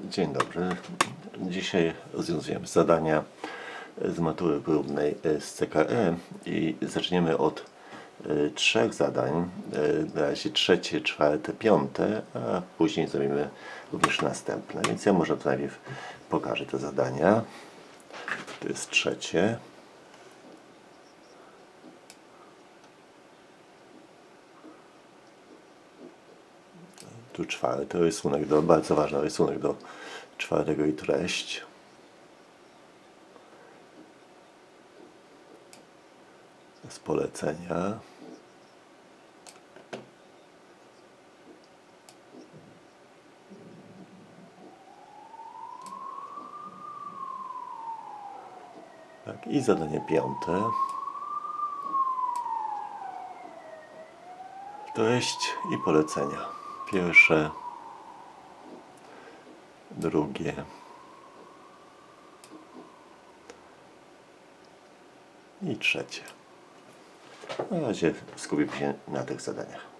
Dzień dobry. Dzisiaj rozwiązujemy zadania z matury próbnej z CKE i zaczniemy od e, trzech zadań. E, Na razie trzecie, czwarte, piąte, a później zrobimy również następne. Więc ja może najpierw pokażę te zadania. To jest trzecie. Tu czwarty rysunek, do, bardzo ważny rysunek do czwartego i treść. Z polecenia. Tak, i zadanie piąte. Treść i polecenia. Pierwsze, drugie. I trzecie. Na razie skupimy się na tych zadaniach.